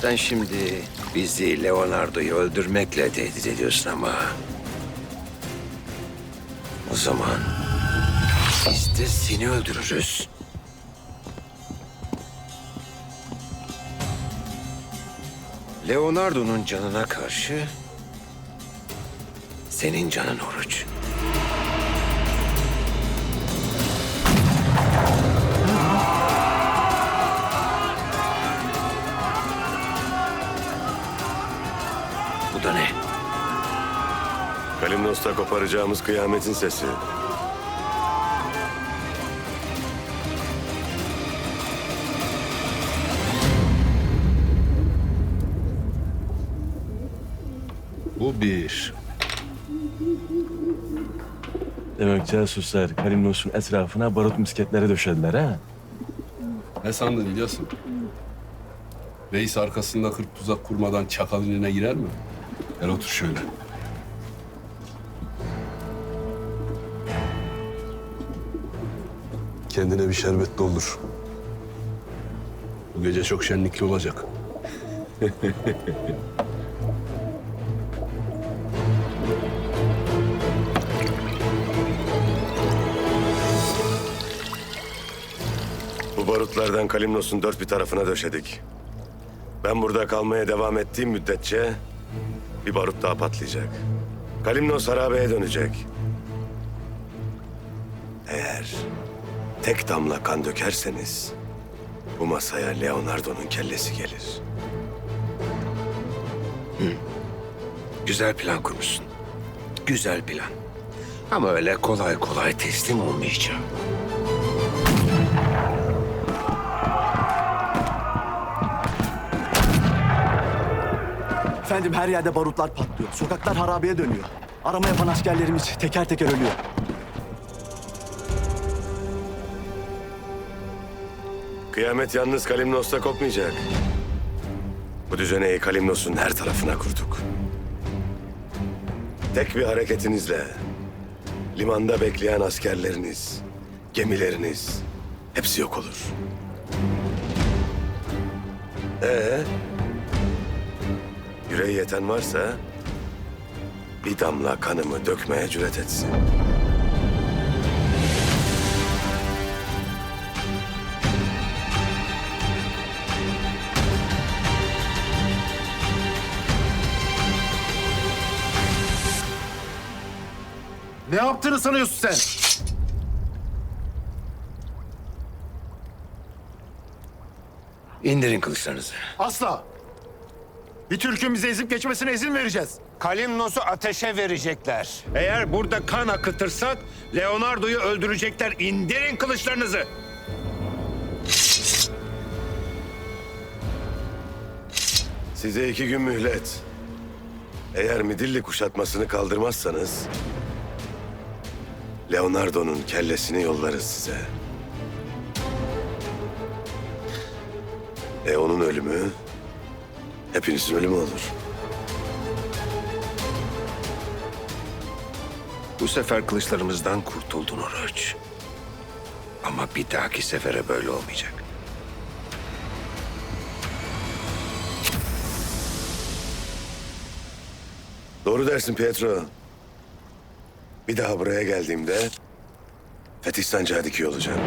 Sen şimdi bizi Leonardo'yu öldürmekle tehdit ediyorsun ama... O zaman biz de seni öldürürüz. Leonardo'nun canına karşı senin canın oruç. Bu da ne? Kalimnos'ta koparacağımız kıyametin sesi. Bu bir. Demek casuslar Kalimnos'un etrafına barut misketleri döşediler ha? Ne sandın İlyas'ım? Reis arkasında kırk tuzak kurmadan çakalın eline girer mi? Gel otur şöyle. Kendine bir şerbet doldur. Bu gece çok şenlikli olacak. Bu barutlardan Kalimnos'un dört bir tarafına döşedik. Ben burada kalmaya devam ettiğim müddetçe bir barut daha patlayacak. Kalimnos harabeye dönecek. Eğer tek damla kan dökerseniz bu masaya Leonardo'nun kellesi gelir. Güzel plan kurmuşsun. Güzel plan. Ama öyle kolay kolay teslim olmayacağım. Efendim her yerde barutlar patlıyor. Sokaklar harabeye dönüyor. Arama yapan askerlerimiz teker teker ölüyor. Kıyamet yalnız Kalimnos'ta kopmayacak. Bu düzeneyi Kalimnos'un her tarafına kurduk. Tek bir hareketinizle limanda bekleyen askerleriniz, gemileriniz hepsi yok olur. Ee, yüreği yeten varsa bir damla kanımı dökmeye cüret etsin. Ne yaptığını sanıyorsun sen? İndirin kılıçlarınızı. Asla. Bir Türk'ün bize ezip geçmesine izin vereceğiz. Kalimnos'u ateşe verecekler. Eğer burada kan akıtırsak Leonardo'yu öldürecekler. İndirin kılıçlarınızı. Size iki gün mühlet. Eğer Midilli kuşatmasını kaldırmazsanız... Leonardo'nun kellesini yollarız size. E onun ölümü hepinizin ölümü olur. Bu sefer kılıçlarımızdan kurtuldun Oruç. Ama bir dahaki sefere böyle olmayacak. Doğru dersin Pietro. Bir daha buraya geldiğimde Fetih Sancağı dikiyor olacağım.